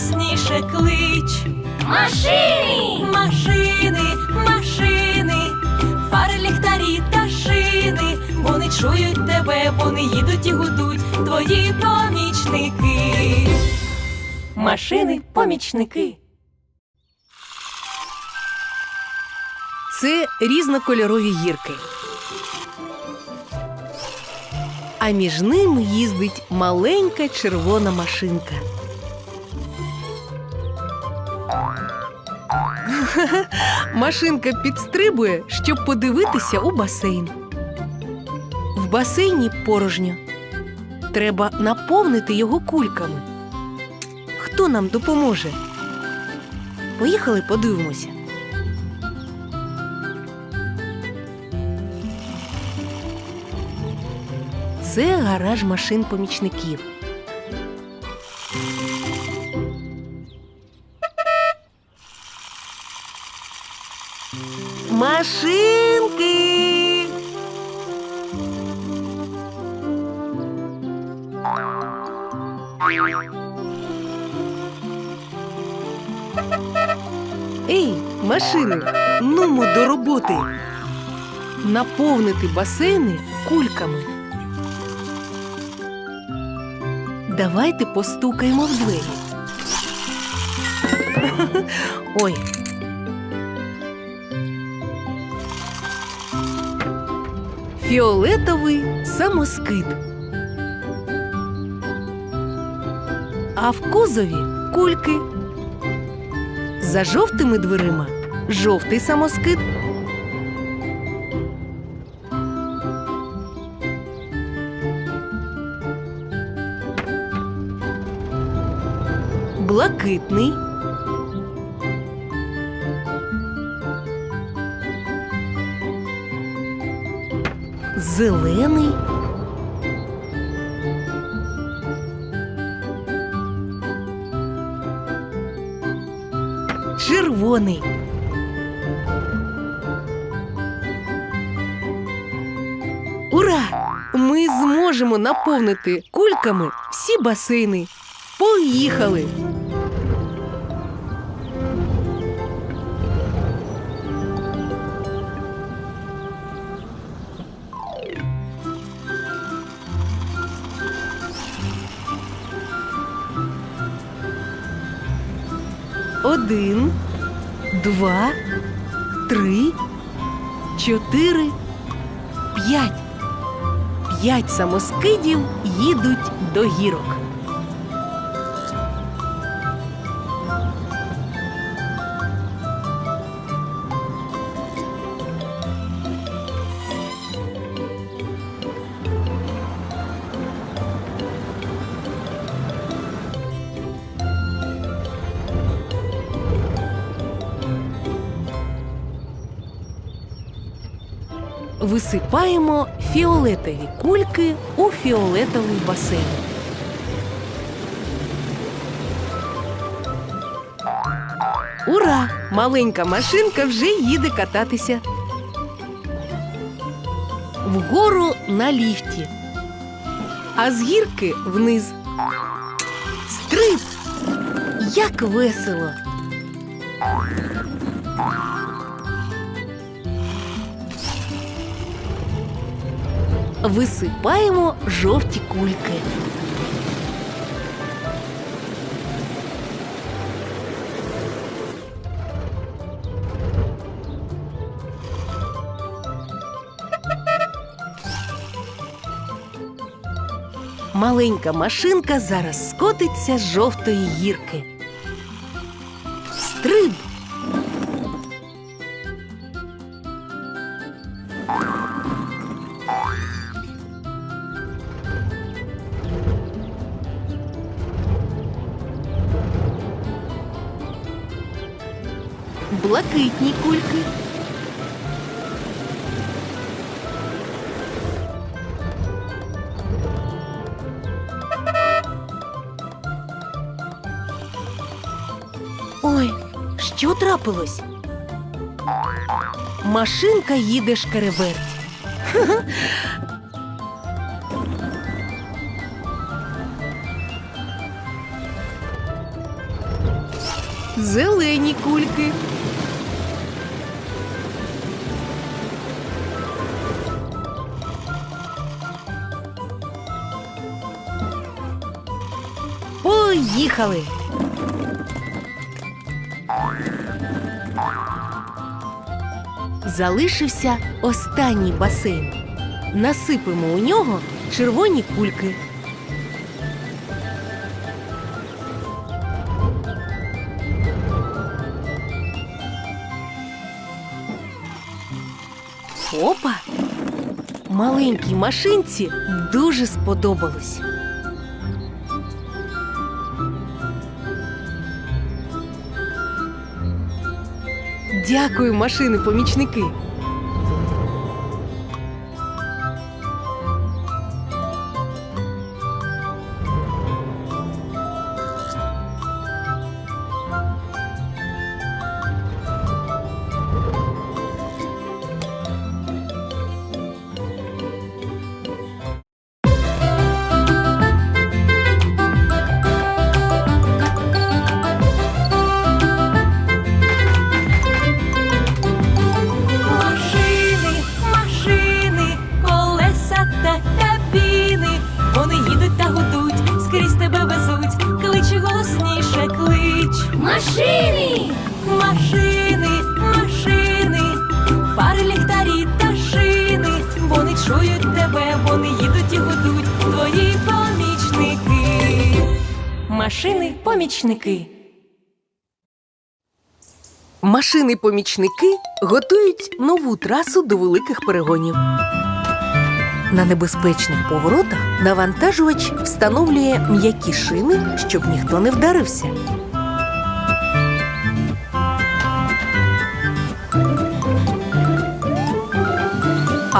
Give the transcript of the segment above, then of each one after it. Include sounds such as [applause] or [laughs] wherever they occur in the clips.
голосніше, клич. Машини! Машини, машини, фари, ліхтарі та шини, вони чують тебе, вони їдуть і гудуть, твої помічники. Машини, помічники. Це різнокольорові гірки. А між ними їздить маленька червона машинка. Машинка підстрибує, щоб подивитися у басейн. В басейні порожньо. Треба наповнити його кульками. Хто нам допоможе? Поїхали подивимося. Це гараж машин помічників. Машинки. Ей, машини, нумо до роботи. Наповнити басейни кульками. Давайте постукаємо в двері. [laughs] Ой. Фіолетовий самоскид. А в кузові кульки. За жовтими дверима жовтий самоскид. блакитний. Зелений. Червоний. Ура! Ми зможемо наповнити кульками всі басейни. Поїхали! Один, два, три, чотири, п'ять. П'ять самоскидів їдуть до гірок. Висипаємо фіолетові кульки у фіолетовий басейн. Ура! Маленька машинка вже їде кататися. Вгору на ліфті. А з гірки вниз. Стриб! Як весело! Висипаємо жовті кульки. Маленька машинка зараз скотиться з жовтої гірки. блакитні кульки. Ой, що трапилось? Машинка їде шкереберть. [laughs] Зелені кульки. Поїхали! Залишився останній басейн. Насипемо у нього червоні кульки. Опа! Маленькій машинці дуже сподобалось. Дякую, машини Машини! Машини, машини, фари, ліхтарі та шини. Вони чують тебе, вони їдуть і гудуть. Твої помічники. Машини, помічники. Машини-помічники готують нову трасу до великих перегонів. На небезпечних поворотах навантажувач встановлює м'які шини, щоб ніхто не вдарився.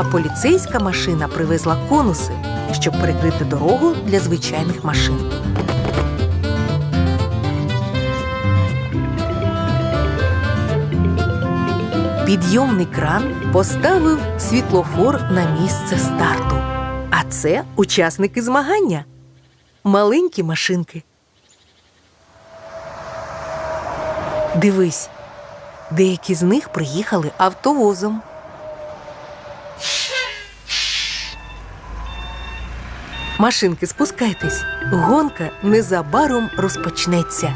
А поліцейська машина привезла конуси, щоб перекрити дорогу для звичайних машин. Підйомний кран поставив світлофор на місце старту. А це учасники змагання. Маленькі машинки. Дивись, деякі з них приїхали автовозом. Машинки, спускайтесь. Гонка незабаром розпочнеться.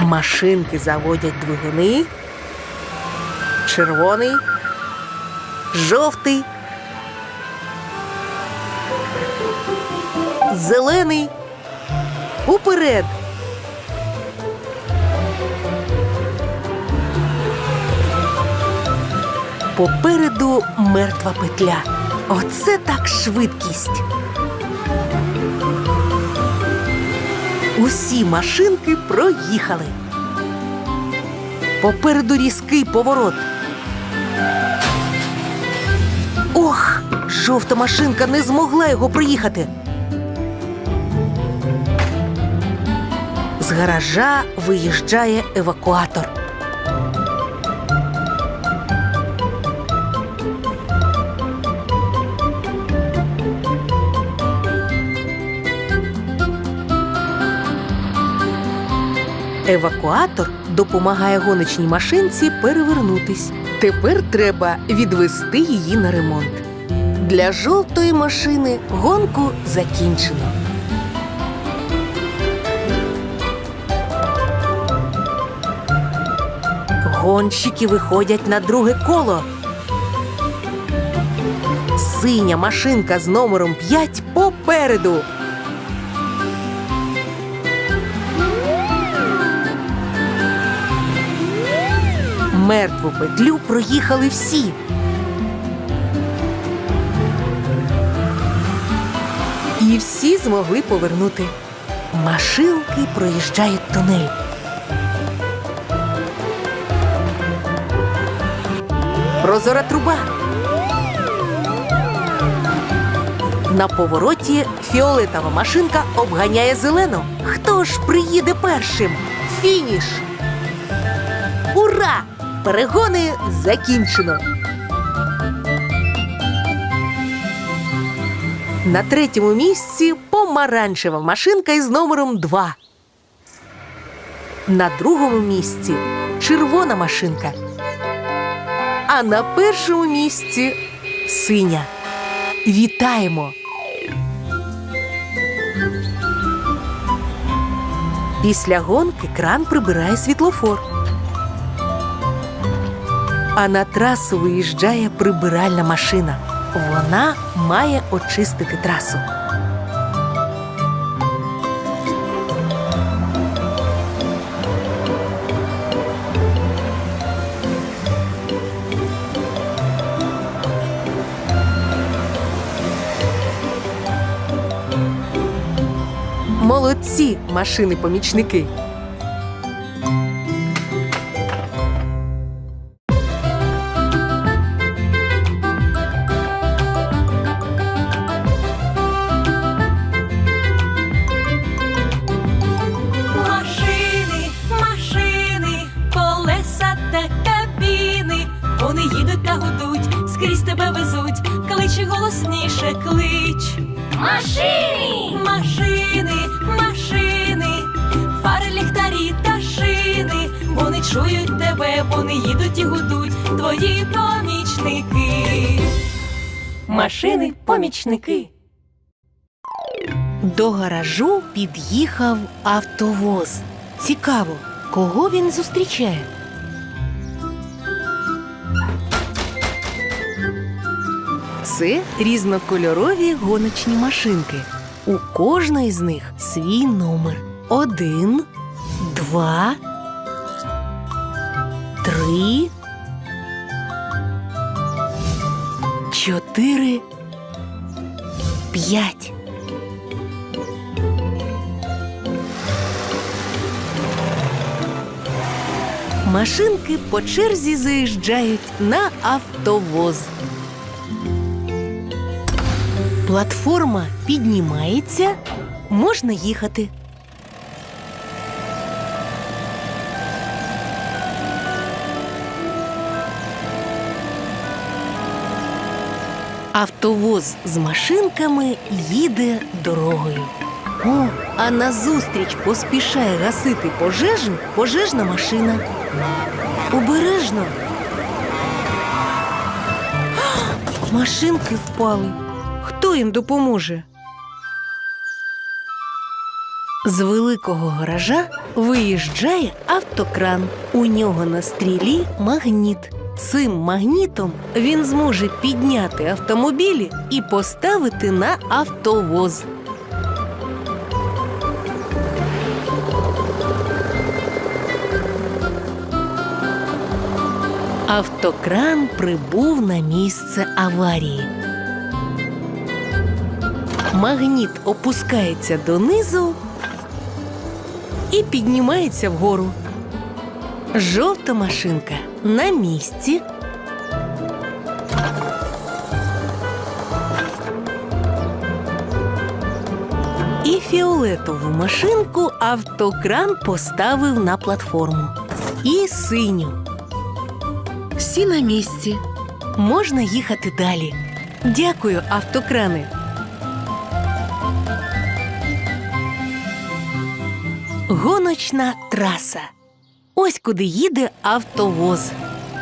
Машинки заводять двигуни. Червоний, жовтий, зелений. Уперед. Попереду мертва петля. Оце так швидкість. Усі машинки проїхали. Попереду різкий поворот. Ох, жовта машинка не змогла його проїхати. З гаража виїжджає евакуатор. Евакуатор допомагає гоночній машинці перевернутись. Тепер треба відвести її на ремонт. Для жовтої машини гонку закінчено. Гонщики виходять на друге коло. Синя машинка з номером 5 попереду. Мертву петлю проїхали всі. І всі змогли повернути. Машинки проїжджають тунель. Прозора труба. На повороті фіолетова машинка обганяє зелену. Хто ж приїде першим? Фініш! Ура! Перегони закінчено. На третьому місці помаранчева машинка із номером 2. На другому місці червона машинка. А на першому місці синя. Вітаємо! Після гонки кран прибирає світлофор. А на трасу виїжджає прибиральна машина. Вона має очистити трасу. Молодці машини-помічники. Кличе голосніше, клич. Машини! Машини, машини, фари, ліхтарі та шини. Вони чують тебе, вони їдуть і гудуть, твої помічники. Машини, помічники. До гаражу під'їхав автовоз. Цікаво, кого він зустрічає? Це різнокольорові гоночні машинки. У кожної з них свій номер. Один, два, три, чотири, п'ять. Машинки по черзі заїжджають на автовоз. Платформа піднімається, можна їхати. Автовоз з машинками їде дорогою. О, а назустріч поспішає гасити пожежу пожежна машина. Обережно. [gasps] Машинки впали. Хто їм допоможе? З великого гаража виїжджає автокран. У нього на стрілі магніт. Цим магнітом він зможе підняти автомобілі і поставити на автовоз. Автокран прибув на місце аварії. Магніт опускається донизу і піднімається вгору. Жовта машинка на місці. І фіолетову машинку автокран поставив на платформу. І синю. Всі на місці. Можна їхати далі. Дякую, автокрани. Гоночна траса. Ось куди їде автовоз.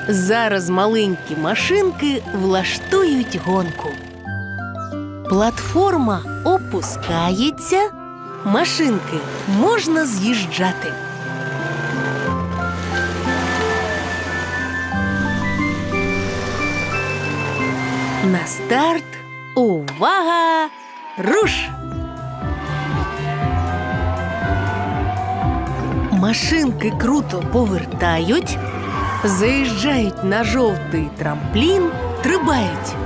Зараз маленькі машинки влаштують гонку. Платформа опускається, машинки можна з'їжджати. На старт. Увага! Руш! Машинки круто повертають, заїжджають на жовтий трамплін, трибають.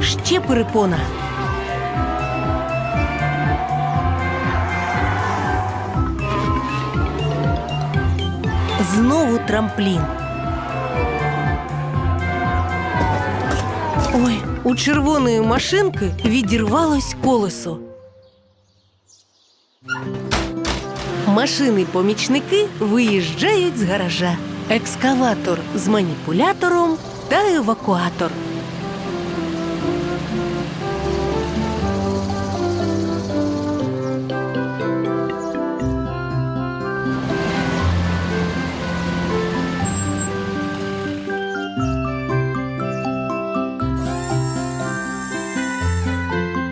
Ще перепона. Знову трамплін. Ой, у червоної машинки відірвалось колесо. Машини-помічники виїжджають з гаража. Екскаватор з маніпулятором та евакуатор.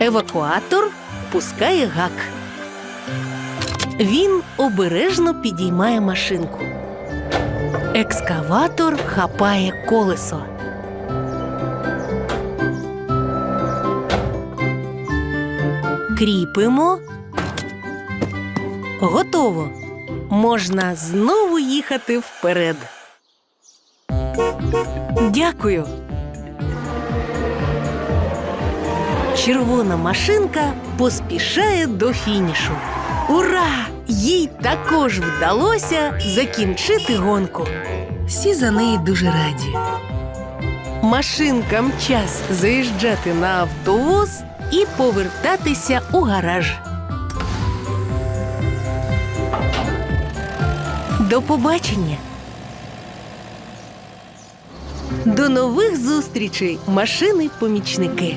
Евакуатор пускає гак. Він обережно підіймає машинку. Екскаватор хапає колесо. Кріпимо. Готово. Можна знову їхати вперед. Дякую. Червона машинка поспішає до фінішу. Ура! Їй також вдалося закінчити гонку. Всі за неї дуже раді. Машинкам час заїжджати на автовоз і повертатися у гараж. До побачення! До нових зустрічей, машини-помічники!